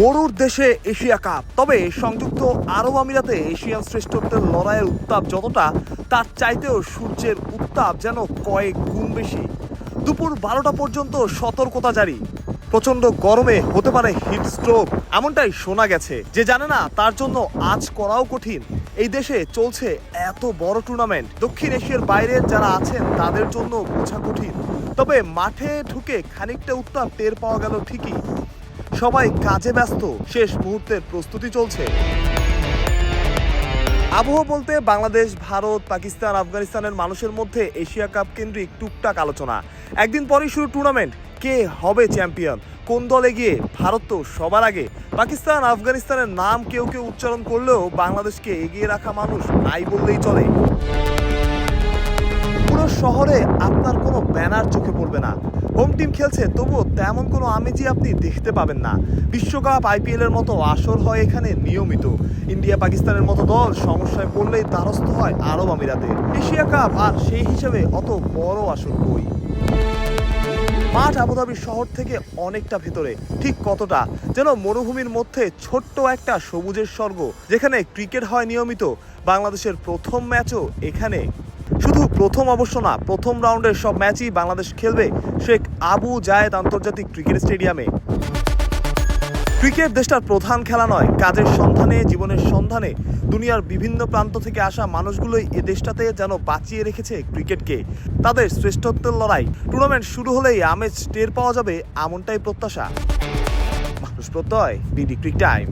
মরুর দেশে Asia cup. তবে সংযুক্ত আরব আমিরাতে এশিয়ান শ্রেষ্ঠত্বের লড়াইয়ের উত্তাপ যতটা, তার চাইতেও সূর্যের উত্তাপ যেন কয়েক গুণ বেশি। দুপুর বারোটা পর্যন্ত সতর্কতা জারি। প্রচণ্ড গরমে হতে পারে হিট স্ট্রোক, এমনটাই শোনা গেছে। যে জানে না, তার জন্য আজ করাও কঠিন। এই দেশে চলছে এত বড় টুর্নামেন্ট দক্ষিণ এশিয়ার বাইরে যারা আছেন, তাদের জন্য বোঝা কঠিন। তবে মাঠে ঢুকে খানিকটা উত্তাপ টের পাওয়া গেল ঠিকই। সবাই কাজে ব্যস্ত। শেষ মুহূর্তের প্রস্তুতি চলছে। আবহাওয়া বলতে বাংলাদেশ, ভারত, পাকিস্তান, আফগানিস্তানের মানুষের মধ্যে এশিয়া কাপ কেন্দ্রিক টুকটাক আলোচনা। একদিন পরেই শুরু টুর্নামেন্ট কে হবে চ্যাম্পিয়ন কোন দলে গিয়ে ভারত তো সবার আগে। পাকিস্তান, আফগানিস্তানের নাম কেউ কেউ উচ্চারণ করলেও বাংলাদেশকে এগিয়ে রাখা মানুষ নাই বললেই চলে। পুরো শহরে আপনার পড়বে না। হোম টিম খেলছে, তবুও তেমন কোনো আমেজই আপনি দেখতে পাবেন না। বিশ্বকাপ, আইপিএল এর মতো আসর হয় এখানে নিয়মিত। ইন্ডিয়া, পাকিস্তানের মতো দল সমস্যায় পড়লেই দ্বারস্থ হয় আরব আমিরাতে। এশিয়া কাপ, আর সেই হিসেবে অত বড় আসর কই? মাঠ আবুধাবি শহর থেকে অনেকটা ভেতরে, ঠিক কতটা? যেন মরুভূমির মধ্যে ছোট্ট একটা সবুজের স্বর্গ, যেখানে ক্রিকেট হয় নিয়মিত। বাংলাদেশের প্রথম ম্যাচও এখানে। শুধু প্রথম অবশ্য না, প্রথম রাউন্ডের সব ম্যাচই বাংলাদেশ খেলবে শেখ আবু জায়েদ আন্তর্জাতিক ক্রিকেট স্টেডিয়ামে। ক্রিকেট দেশটার প্রধান খেলা নয়, কাজের সন্ধানে, জীবনের সন্ধানে, দুনিয়ার বিভিন্ন প্রান্ত থেকে আসা মানুষগুলোই এ দেশটাতে যেন বাঁচিয়ে রেখেছে ক্রিকেটকে। তাদের শ্রেষ্ঠত্বের লড়াই, টুর্নামেন্ট শুরু হলেই আমেজ টের পাওয়া যাবে এমনটাই প্রত্যাশা। মানুষ প্রত্যয়, বিডি ক্রিক টাইম।